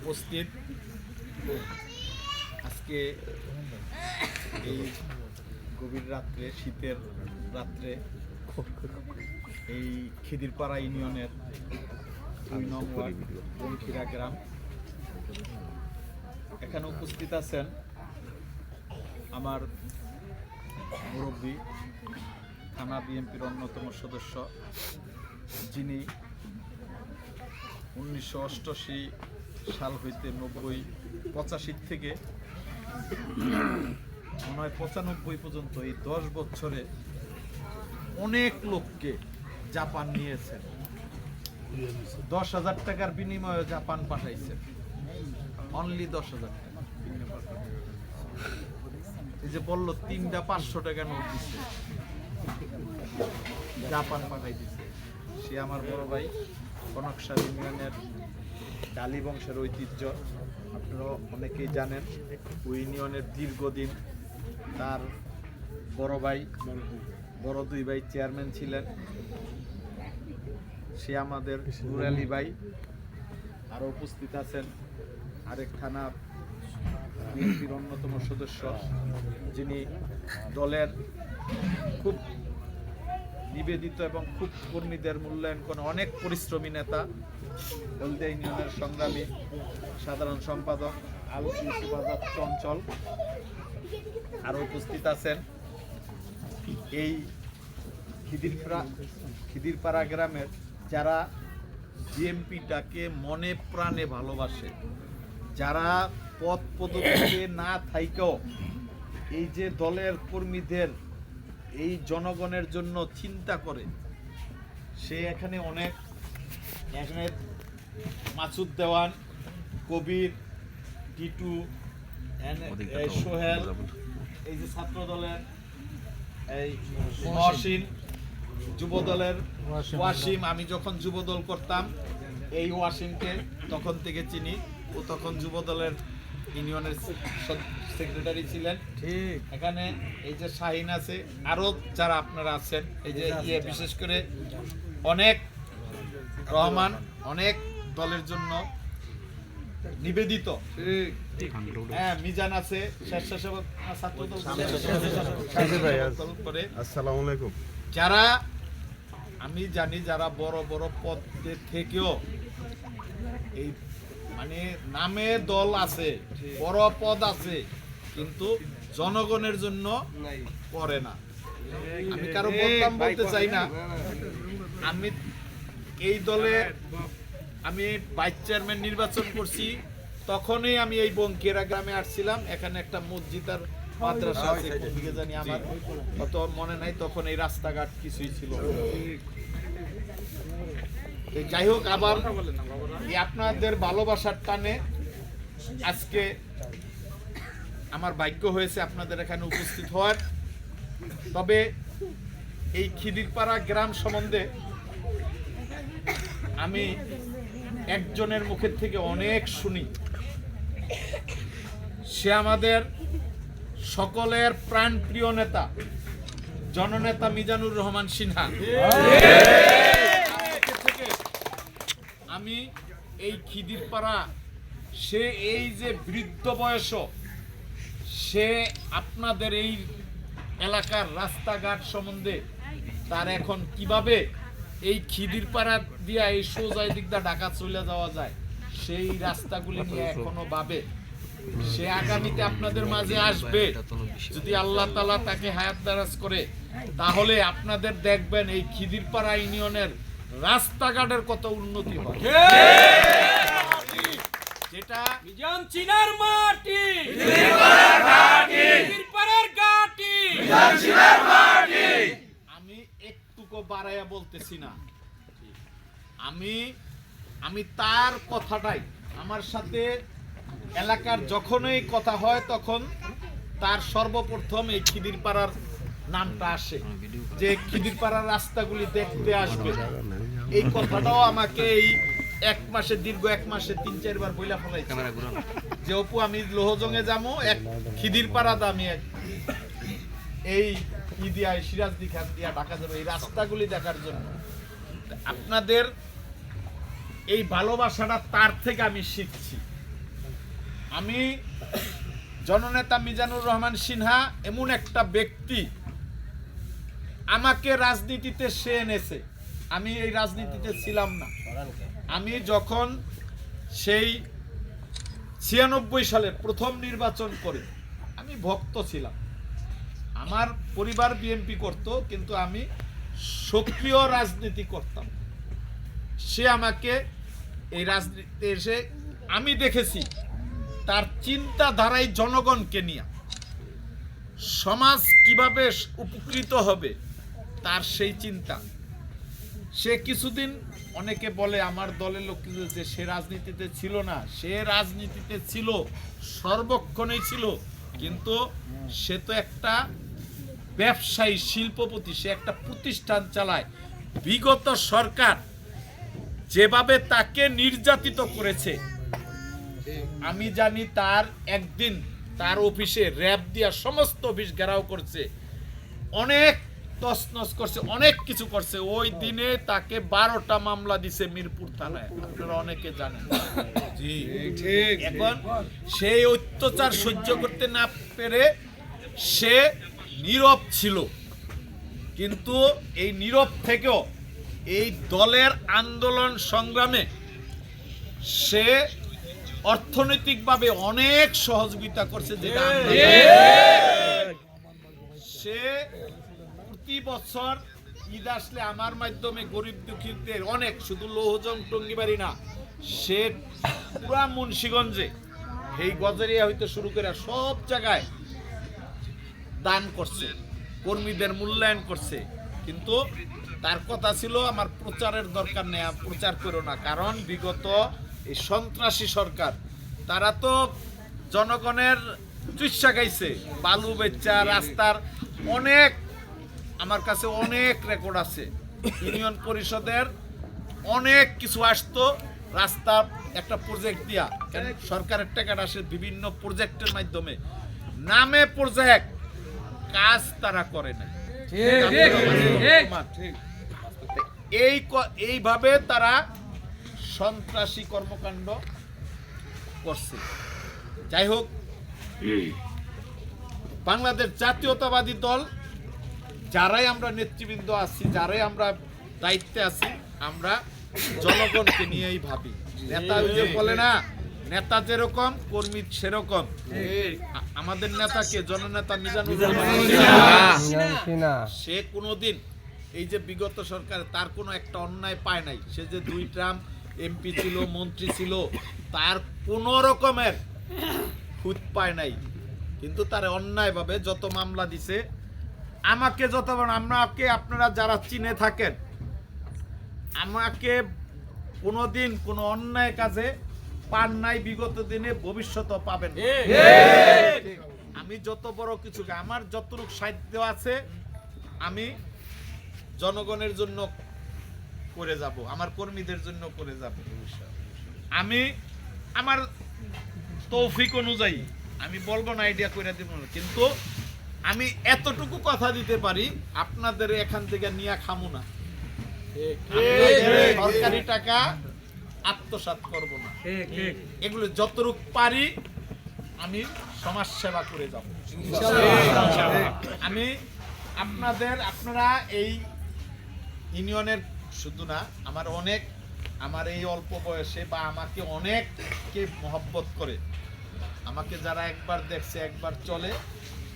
উপস্থিত। আজকে এই গভীর রাত্রে, শীতের রাত্রে এই খিদিরপাড়া ইউনিয়নের দুই নং ওয়ার্ড বনখিরা গ্রাম। এখানে উপস্থিত আছেন আমার মুরব্বী, থানা বিএনপির অন্যতম সদস্য যিনি উনিশশো অষ্টআশি সাল হইতে নব্বই, পঁচাশি থেকে মনে হয় পঁচানব্বই পর্যন্ত এই দশ বছরে অনেক লোককে জাপান নিয়েছেন। দশ হাজার টাকার বিনিময়ে জাপান পাঠাইছেন। অনলি দশ হাজার টাকা এই যে বলল, তিনটা পাঁচশো টাকা নোট দিচ্ছে জাপান পাঠাই দিছে। সে আমার বড় ভাই। কনকসার ইউনিয়নের ডালি বংশের ঐতিহ্য। আপনারা অনেকেই জানেন, ওই ইউনিয়নের দীর্ঘদিন তার বড় ভাই, বড় দুই ভাই চেয়ারম্যান ছিলেন। সে আমাদের নুরালি ভাই। আরও উপস্থিত আছেন আরেক থানার বিএনপির অন্যতম সদস্য, যিনি দলের খুব নিবেদিত এবং খুব কর্মীদের মূল্যায়ন করে অনেক পরিশ্রমী নেতা। হলদিয়া ইউনিয়নের সংগ্রামী সাধারণ সম্পাদক আল ইউসুফ আজাদ চঞ্চল আরও উপস্থিত আছেন এই খিদিরপাড়া খিদিরপাড়া গ্রামের যারা জিএমপিটাকে মনে প্রাণে ভালোবাসে, যারা পথ পদক্ষেপে না থাইকেও এই যে দলের কর্মীদের এই জনগণের জন্য চিন্তা করে। সে এখানে অনেক এখানে মাসুদ দেওয়ান কবির টিটু সোহেল এই যে ছাত্র দলের এই মহসিন যুব দলের ওয়াসিম আমি যখন যুব দল করতাম এই ওয়াসিমকে তখন থেকে চিনি ও তখন যুব দলের ইউনিয়নের সেক্রেটারি ছিলেন। ঠিক। এখানে এই যে শাহিন আছে আরও যারা আপনারা আছেন এই যে ইয়ে বিশেষ করে অনেক রহমান অনেক দলের জন্য নিবেদিত। হ্যাঁ মিজান আছে স্বেচ্ছাসেবক আসসালামু আলাইকুম। যারা আমি জানি যারা বড় বড় পদে থেকেও এই মানে নামে দল আছে বড় পদ আছে কিন্তু জনগণের জন্য করে না। আমি কারও বদনাম বলতে চাই না। আমি এই দলে আমি ভাইস চেয়ারম্যান নির্বাচন করছি তখনই আমি এই বঙ্কেরা গ্রামে আসছিলাম এখানে একটা মসজিদ আর মাদ্রাসা আছে দিকে জানি আমার। অত মনে নাই তখন এই রাস্তাঘাট কিছুই ছিল যাই হোক, আবার আপনাদের ভালোবাসার টানে আজকে আমার ভাগ্য হয়েছে আপনাদের এখানে উপস্থিত হওয়ার। তবে এই খিদিরপাড়া গ্রাম সম্বন্ধে আমি একজনের মুখের থেকে অনেক শুনি। সে আমাদের সকলের প্রাণপ্রিয় নেতা, জননেতা মিজানুর রহমান সিনহা। আমি এই খিদিরপাড়া, সে এই যে বৃদ্ধ বয়স, সে আপনাদের এই এলাকার রাস্তাঘাট সম্বন্ধে তার এখন কীভাবে এই খিদিরপাড়া দিয়া এই সোজাই দিকদা ঢাকা চলে যাওয়া যায়? সেই রাস্তাগুলি নিয়ে এখনও ভাবে। সে আগামীতে আপনাদের মাঝে আসবে। যদি আল্লাহ তালা তাকে হায়াত দারাজ করে, তাহলে আপনাদের দেখবেন এই খিদিরপাড়া ইউনিয়নের রাস্তাঘাটের কত উন্নতি হয়। যেটা মিজান চিনার মাটি। আমি একটুকু বাড়াইয়া বলতেছি না। আমি আমি তার কথাটাই আমার সাথে এলাকার যখনই কথা হয় তখন তার সর্বপ্রথম এই খিদিরপাড়ার নামটা আসে। যে খিদিরপাড়ার রাস্তাগুলি দেখতে আসবে। এই কথাটাও আমাকে এই এক মাসে দীর্ঘ এক মাসে তিন চারবার বইলা ফেলাইছে। যে অপু আমি লোহজঙ্গে যাব এক খিদির পাড়াতে আমি এক এই ই দিয়া সিরাজদি খান দিয়া ঢাকা যাবে এই রাস্তাগুলি দেখার জন্য। আপনাদের এই ভালোবাসাটা তার থেকে আমি শিখছি। আমি জননেতা মিজানুর রহমান সিনহা এমন একটা ব্যক্তি আমাকে রাজনীতিতে সে এনেছে। আমি এই রাজনীতিতে ছিলাম না। আমি যখন সেই ছিয়ানব্বই সালে প্রথম নির্বাচন করে, আমি ভক্ত ছিলাম। আমার পরিবার বিএনপি করত, কিন্তু আমি সক্রিয় রাজনীতি করতাম। সে আমাকে এই রাজনীতিতে এসে আমি দেখেছি, তার চিন্তাধারায় জনগণকে নিয়ে। সমাজ কীভাবে উপকৃত হবে, তার সেই চিন্তা। সে কিছুদিন অনেকে বলে আমার দলের লোক কিন্তু যে সে রাজনীতিতে ছিল না, সে রাজনীতিতে ছিল, সর্বক্ষণেই ছিল। কিন্তু সে তো একটা ব্যবসায়ী, শিল্পপতি, সে একটা প্রতিষ্ঠান চালায়। বিগত সরকার যেভাবে তাকে নির্যাতিত করেছে, আমি জানি তার একদিন তার অফিসে র্যাব দিয়া সমস্ত অফিস ঘেরাও করছে। অনেক তছনছ করছে অনেক কিছু করছে। ওই দিনে তাকে বারোটা মামলা দিছে মিরপুর থানায়। আপনারা অনেকে জানেন। এখন সেই অত্যাচার সহ্য করতে না পেরে সে নীরব ছিল। কিন্তু এই নীরব থেকেও এই দলের আন্দোলন সংগ্রামে সে অর্থনৈতিকভাবে অনেক সহযোগিতা করছে যেটা সে প্রতি বছর ঈদ আসলে আমার মাধ্যমে গরিব দুঃখীদের অনেক, শুধু লৌহজং টঙ্গিবাড়ি না সে পুরা মুন্সীগঞ্জে এই গজারিয়া হইতে শুরু করে সব জায়গায় দান করছে, কর্মীদের মূল্যায়ন করছে। কিন্তু তার কথা ছিল, আমার প্রচারের দরকার নেই প্রচার করো না। কারণ বিগত এই সন্ত্রাসী সরকার, তারা তো জনগণের চুইসা গাইছে বালু বেচা, রাস্তার অনেক আমার কাছে অনেক রেকর্ড আছে। ইউনিয়ন পরিষদের অনেক কিছু আসতো রাস্তার একটা প্রজেক্ট দিয়া। সরকারের টাকাটা আসে বিভিন্ন প্রজেক্টের মাধ্যমে। নামে প্রজেক্ট কাজ তারা করে না। এই ক- এইভাবে তারা সন্ত্রাসী কর্মকাণ্ড করছে। যাই হোক বাংলাদেশ জাতীয়তাবাদী দল যারাই আমরা নেতৃবৃন্দ আছি যারাই আমরা দায়িত্বে আছি আমরা জনগণকে নিয়েই ভাবি। নেতা যে বলে না নেতা যেরকম কর্মী সেরকম। আমাদের নেতাকে জননেতা মিজানুর সে কোনোদিন এই যে বিগত সরকার তার কোনো একটা অন্যায় পায় নাই। সে যে দুই ট্রাম এমপি ছিল মন্ত্রী ছিল তার কোনো রকমের খুঁত পায় নাই। কিন্তু তার অন্যায়ভাবে যত মামলা দিছে আমাকে যত আমাকে আপনারা যারা চিনে থাকেন আমাকে কোনো দিন কোনো অন্যায় কাজে পান নাই বিগত দিনে ভবিষ্যৎ পাবেন। আমি যত বড় কিছু আমার যতটুকু সাহিত্য আছে আমি জনগণের জন্য করে যাব আমার কর্মীদের জন্য করে যাব আমি আমার তৌফিক অনুযায়ী আমি বলব না আইডিয়া করে দিব না কিন্তু আমি এতটুকু কথা দিতে পারি আপনাদের এখান থেকে নিয়ে খামু না। সরকারি টাকা আত্মসাৎ করব না। এগুলো যতটুক পারি আমি সমাজ সেবা করে যাব। আমি আপনাদের আপনারা এই ইউনিয়নের শুধু না আমার অনেক আমার এই অল্প বয়সে বা আমাকে অনেককে মহব্বত করে। আমাকে যারা একবার দেখছে একবার চলে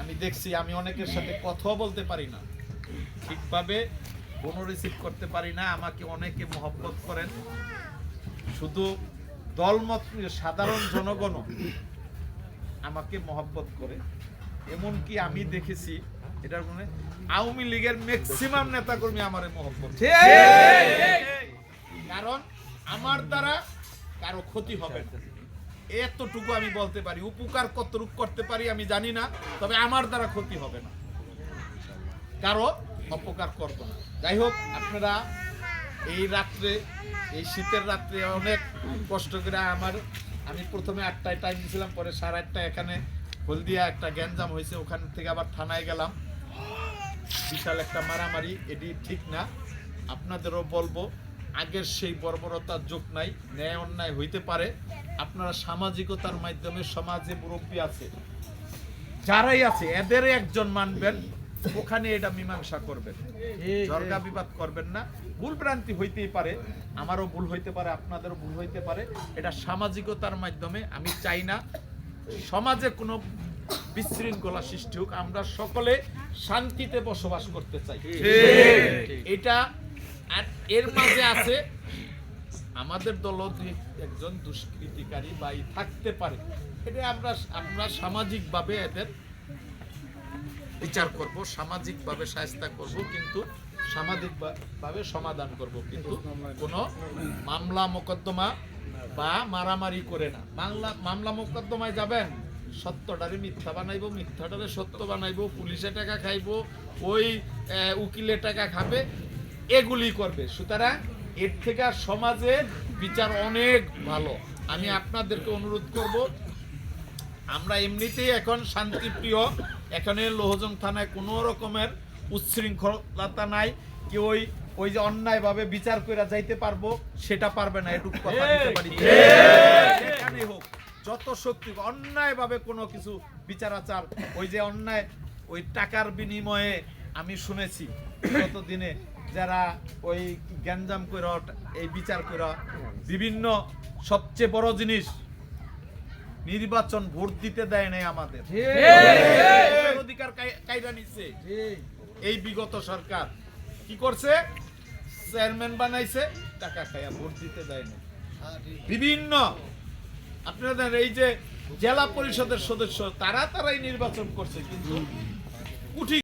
আমি দেখছি আমি অনেকের সাথে কথাও বলতে পারি না। ঠিকভাবে কোনো রিসিভ করতে পারি না আমাকে অনেকে মহব্বত করেন। শুধু দলমত সাধারণ জনগণও আমাকে মহব্বত করে। এমনকি আমি দেখেছি এটার মানে আওয়ামী লীগের ম্যাক্সিমাম নেতাকর্মী আমার মহব্বত কারণ আমার দ্বারা কারও ক্ষতি হবে না। এতটুকু আমি বলতে পারি, উপকার কতটুকু করতে পারি আমি জানি না, তবে আমার দ্বারা ক্ষতি হবে না। কারও অপকার করব না। যাই হোক, আপনারা এই রাত্রে, এই শীতের রাত্রে অনেক কষ্ট করে আমার, আমি প্রথমে আটটায় টাইম দিয়েছিলাম পরে সাড়ে আটটায় এখানে হলদিয়া একটা গ্যাঞ্জাম হয়েছে, ওখান থেকে আবার থানায় গেলাম। বিশাল একটা মারামারি, এটি ঠিক না। আপনাদেরও বলব আগের সেই বর্বরতার যোগ নাই ন্যায় অন্যায় হইতে পারে। আপনারা সামাজিকতার মাধ্যমে সমাজে মুরব্বী আছে যারাই আছে এদের একজন মানবেন ওখানে এটা মীমাংসা করবেন। ঝরকা বিবাদ করবেন না। ভুল ভ্রান্তি হইতেই পারে আমারও ভুল হইতে পারে আপনাদেরও ভুল হইতে পারে। এটা সামাজিকতার মাধ্যমে আমি চাই না। সমাজে কোনো বিশৃঙ্খলা সৃষ্টি হোক আমরা সকলে শান্তিতে বসবাস করতে চাই। এটা এর মাঝে আছে, আমাদের দল একজন দুষ্কৃতিকারী বা ই থাকতে পারে, এটা আমরা আমরা সামাজিকভাবে এদের বিচার করব, সামাজিকভাবে সাহায্য করব, কিন্তু সামাজিকভাবে সমাধান করব, কিন্তু কোনো মামলা মোকদ্দমা বা মারামারি করে না। মামলা মামলা মোকদ্দমায় যাবেন, সত্যটারে মিথ্যা বানাইবো, মিথ্যাটারে সত্য বানাইবো, পুলিশে টাকা খাইবো, ওই উকিলে টাকা খাবে এগুলি করবে। সুতরাং এর থেকে সমাজের বিচার অনেক ভালো। আমি আপনাদেরকে অনুরোধ করব আমরা এমনিতেই এখন শান্তিপ্রিয়। এখানে লোহজং থানায় কোনো রকমের উচ্ছৃঙ্খলতা নাই। কেউ ওই ওই যে অন্যায়ভাবে বিচার করে যাইতে পারব সেটা পারবে না এটুকু কথা দিতে পারি। যেখানে হোক যত শক্তি অন্যায়ভাবে কোনো কিছু বিচার আচার ওই যে অন্যায় ওই টাকার বিনিময়ে আমি শুনেছি গত দিনে যারা ওই গ্যাঞ্জাম করে এই বিচার করে বিভিন্ন সবচেয়ে বড় জিনিস নির্বাচন ভোট দিতে দেয় নাই আমাদের। অধিকার কাইরা নিচ্ছে এই বিগত সরকার কি করছে? চেয়ারম্যান বানাইছে টাকা খাইয়া ভোট দিতে দেয় না বিভিন্ন জানেন, এই যে জেলা পরিষদের সদস্য তারা তারাই নির্বাচন করছে কিন্তু কুঠি